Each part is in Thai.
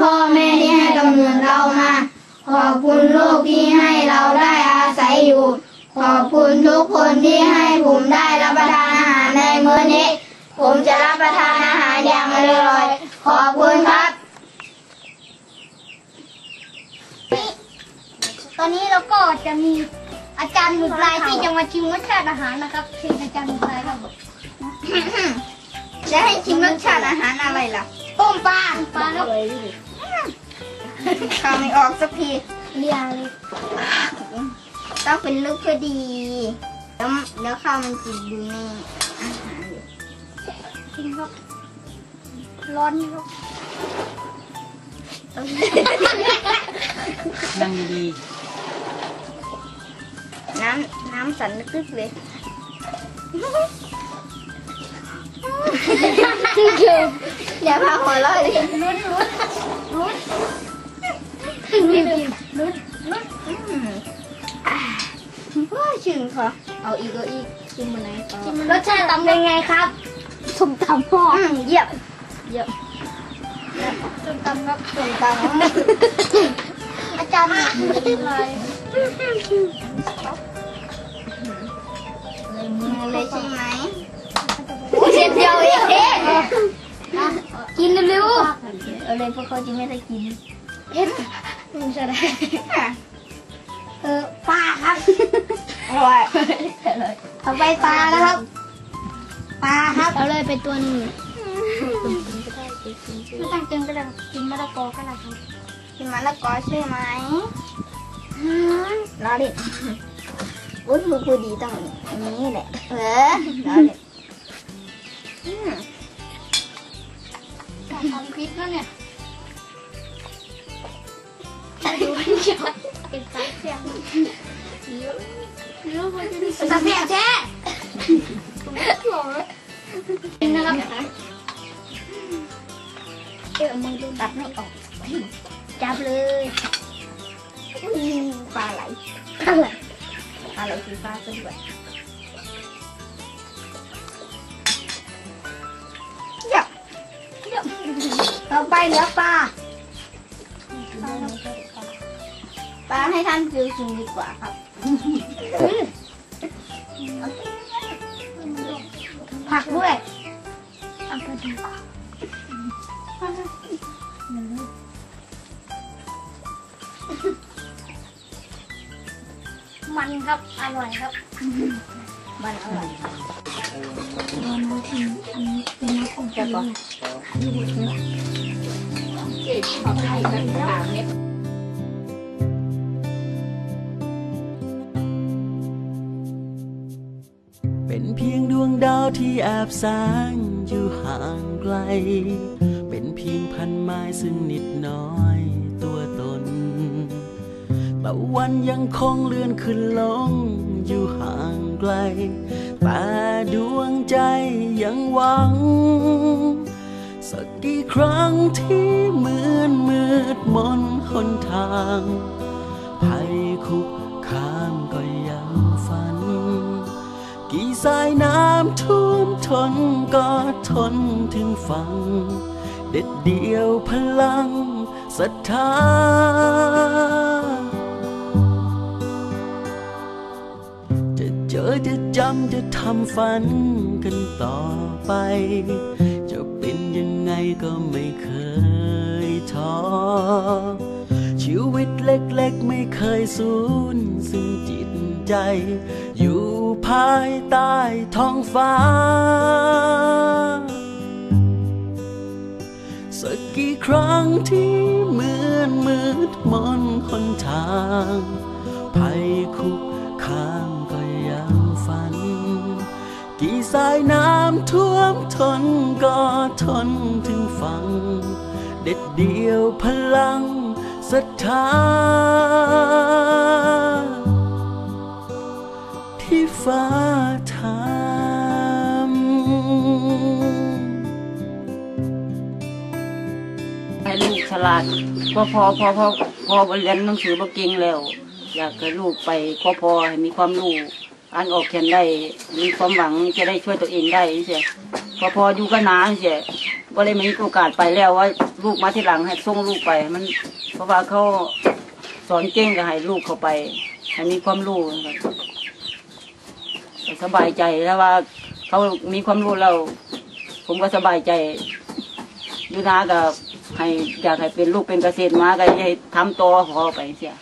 พ่อแม่ที่ให้กำเนิดเรามา ขอบคุณโลกที่ให้เราได้อาศัยอยู่ ขอบคุณทุกคนที่ให้ผมได้รับประทานอาหารในมื้อนี้ ผมจะรับประทานอาหารอย่างอร่อย ขอบคุณครับ ตอนนี้เราก็จะมีอาจารย์หมุดลายที่จะมาชิมรสชาติอาหารนะครับเชิญอาจารย์หมุดลายครับจะให้ชิมรสชาติอาหารอะไรล่ะต้มปลาปลาครั บข้าวไม่ออกสักทีเรียเลยต้องเป็นลูกพอดี แล้วแล้วข้าวมันจิตอยู่ในอาหารอยู่กินครับร้อนครับนั่งดีน้ำน้ำสันนึกๆเลยอย่าพาหัวเราะเลยลุ้นลุ้นลุ้น รีบๆลุ้นลุ้นว้าชื่นคอเอาอีกเอาอีกชิมมันไหนต่อรสชาติตำเป็นไงครับส้มตำพ่อมเยี่ยมเยี่ยมส้มตำครับส่วนตามอาจารย์หมุดลายเลยใช่ไหมเส้นเดียวเองกินเร็วเอาเลยพวกเขาจะไม่ได้กิน ๆเผ็ดมันจะได้เออปลาครับอร่อยต่อไปปลานะครับปลาครับเอาเลยไปตัวหนึงไม่ต้องกินก็ได้กินมะละกอก็ได้ครับกินมะละกอใช่ไหมรอดิอุ้ยมือพูดดีต้องอย่างนี้แหละเออรอดิอืมทำคลิปแล้วเนี่ยดูให้ชัดเป็นสายเสียงเยอะเยอะไปเป็นสาย เสียงแท้กินนะครับเออมึงดูตัดไม่อ ปลาไหลอะไรปลาไหลสีฟ้าซะด้วยเยี่ยมเยี่ยมต่อไปเหลือปลาปลาให้ท่านฟิวชิมดีกว่าครับ ผักด้วยเอาไปดูมันครับ อร่อยครับ มันอร่อยๆจะก่อนขอไข่กันสามเม็ด ที่แอบแสงอยู่ห่างไกล เป็นเพียงพันไม้ซึ่งนิดน้อยตัวตนตะวันยังคงเลื่อนขึ้นลงอยู่ห่างไกล แต่ดวงใจยังหวัง สักกี่ครั้งที่เหมือนมืดมนหนทางภัยคุกคามก็ยังฝัน กี่สายน้ำท่วมทนก็ทนถึงฝั่งเด็ดเดียวพลังศรัทธาจะเจอจะจำจะทำฝันกันต่อไป จะเป็นยังไงก็ไม่เคยท้อชีวิตเล็กๆไม่เคยสูญสิ้นจิตใจอยู่ ภายใต้ท้องฟ้า สักกี่ครั้งที่เหมือนมืดมนหนทางภัยคุกคามก็ยังฝัน กี่สายน้ำท่วมทนก็ทนถึงฝัง เด็ดเดียวพลังศรัทธา ฟ้าทำให้ลูกฉลาดพอพอพอพอพอเรียนหนังสือบ่เก่งแล้ว อยากให้ลูกไปพอพอให้มีความรู้อ่านออกเขียนได้ มีความหวังจะได้ช่วยตัวเองได้เสียพอพออยู่กันานเสียก็เลยไม่มีโอกาสไปแล้วว่าลูกมาที่หลังให้ส่งลูกไปมัน เพราะว่าเขาสอนเก่งก็ให้ลูกเขาไปให้มีความรู้ สบายใจแล้วว่า เขามีความรู้แล้วผมก็สบายใจอยู่นาก็ให้อยากให้เป็นลูกเป็นเกษตรมาก็ให้ทำต่อขอไปเสีย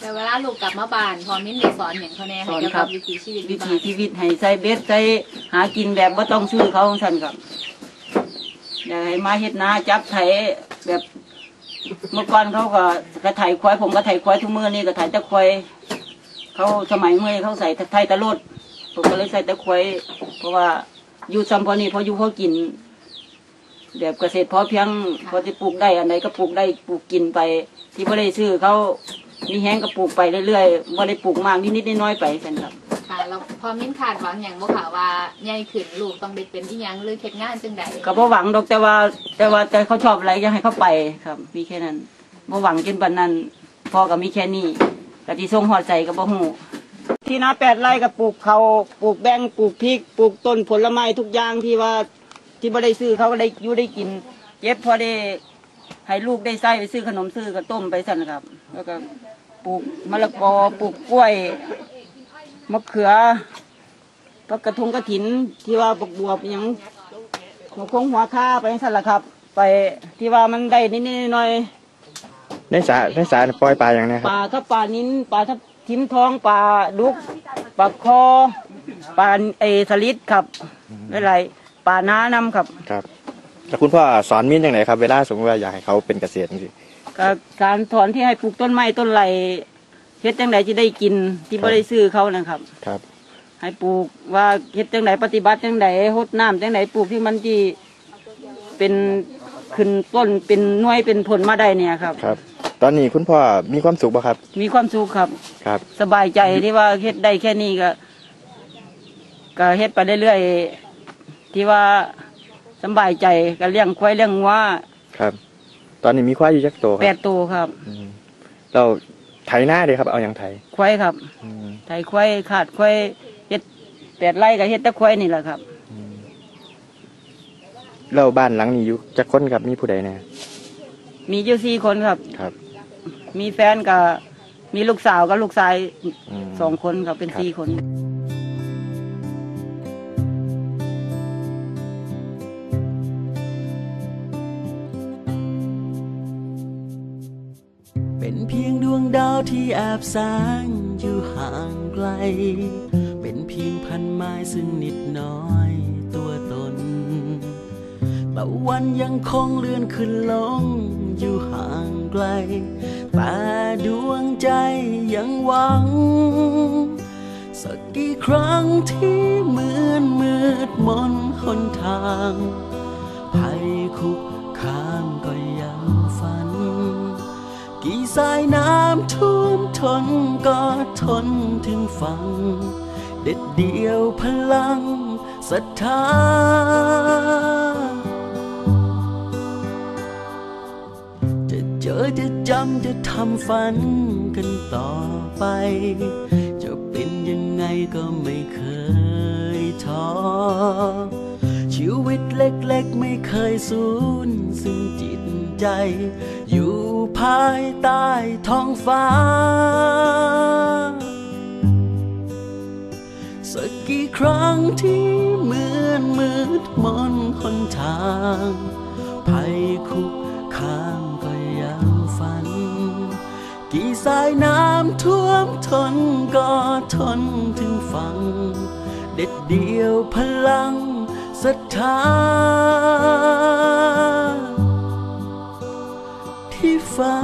แต่เวลาลูกกลับมาบ้านพอมิ้นได้สอนอย่างเขาแน่สให้อนเกี่ยวครักับบวิถีชีวิตวิที่ถีบ้านชีวิตให้ใส่เบ็ดใส่หากินแบบว่าต้องซื้อเขาของฉันครับอยากให้มาเฮ็ดนาจับไถแบบเมื่อก่อนเขาก็กระไถควายผมก็ไถควายทุกมือนี่ก็ไถแตะควายเขาสมัยเมื่อเขาใส่ไถตะลด ผมก็เลยใส่ตะควายเพราะว่าอยู่ซัมพอนี่พออยู่พอกิน แบบเกษตรพอเพียงพอจะปลูกได้อันไหนก็ปลูกได้ปลูกกินไป ที่ไม่ได้ซื้อเขามีแห้งก็ปลูกไปเรื่อยๆไม่ได้ปลูกมากนิดๆน้อยๆไปสันครับค่ะแล้วพอมิ้นขาดหวังอย่างบ่ค่ะว่าใหญ่ขึ้นลูกต้องได้เป็นอีหยังหรือเฮ็ดงานจังใดก็บ่หวังดอกแต่ว่า แต่ว่าแต่เขาชอบอะไรอยากให้เขาไปครับ มีแค่นั้นบ่หวังจนปานนั้นพอก็มีแค่นี้กะที่ส่งหอดใจก็บ่ฮู้ ที่นาแปดไร่ก็ปลูกเขาปลูกแบงปลูกพริกปลูกต้นผลไม้ทุกอย่างที่ว่าที่บ่ได้ซื้อเขาก็ได้อยู่ได้กินเย็บพอได้ให้ลูกได้ใส่ไปซื้อขนมซื้อก็ต้มไปสั่นครับ แล้วก็ปลูกมะละกอปลูกกล้วยมะเขือก็กระทงกระถินที่ว่าบกบวบอิหยังหัวโค้งหัวค่าไปสั่นละครับ ไปที่ว่ามันได้นิดๆหน่อยในสาในสาปล่อยปลาอย่างนี้ครับปลาถ้าปลานิ้นปลาถ้า ทิมทองปลาดุกปลาคอปลาเอสลิดครับอะไรปลาน้านำครับครับแล้วคุณพ่อสอนมิ้นยังไงครับ เวลาสมมติว่าอยากให้เขาเป็นเกษตรจริงก็การถอนที่ให้ปลูกต้นไม้ต้นไรเฮ็ดจังไดจะได้กินที่บ่ได้ซื้อเขานะครับๆครับ ให้ปลูกว่าเฮ็ดจังไดปฏิบัติจังไดหดน้ำจังไดปลูกที่มันที่เป็นขึ้นต้นเป็นหน่วยเป็นผลมาได้เนี่ยครับครับ ตอนนี้คุณพ่อมีความสุขป่ะครับ มีความสุขครับ ครับ สบายใจที่ว่าเฮ็ดได้แค่นี้ก็ก็เฮ็ดไปเรื่อยๆที่ว่าสบายใจก็เลี้ยงควายเลี้ยงวัวครับ ตอนนี้มีควายอยู่จักตัวคแปรับดตัวครับอืมเราไถหน้าเลยครับ เอาอย่างไถควายครับอืมไถควายขาดควายเฮ็ดแปดไร่ก็เฮ็ดแต่ควายนี่แหละครับ เราบ้านหลังนี้อยู่จักคนครับมีผู้ใดแน่มีอยู่สี่คนครับ ครับ มีแฟนกับมีลูกสาวกับลูกชายมสองคนครับเป็นครับสี่คน เป็นเพียงดวงดาวที่แอบแสงอยู่ห่างไกล เป็นเพียงพันไม้ซึ่งนิดน้อยตัวตน ตะวันยังคงเลื่อนขึ้นลงอยู่ห่างไกล แต่ดวงใจยังหวัง สักกี่ครั้งที่เหมือนมืดมนหนทางภัยคุกคามก็ยังฝัน กี่สายน้ำท่วมทนก็ทนถึงฝั่งเด็ดเดียวพลังศรัทธา อจะจำจะทำฝันกันต่อไป จะเป็นยังไงก็ไม่เคยท้อ ชีวิตเล็กๆไม่เคยสูญซึ่งจิตใจ อยู่ภายใต้ท้องฟ้า สักกี่ครั้งที่เหมือนมืดมนหนทางภัยคุกคาม กี่สายน้ำท่วมทนก็ทนถึงฟังเด็ดเดียวพลังศรัทธาที่ฟ้า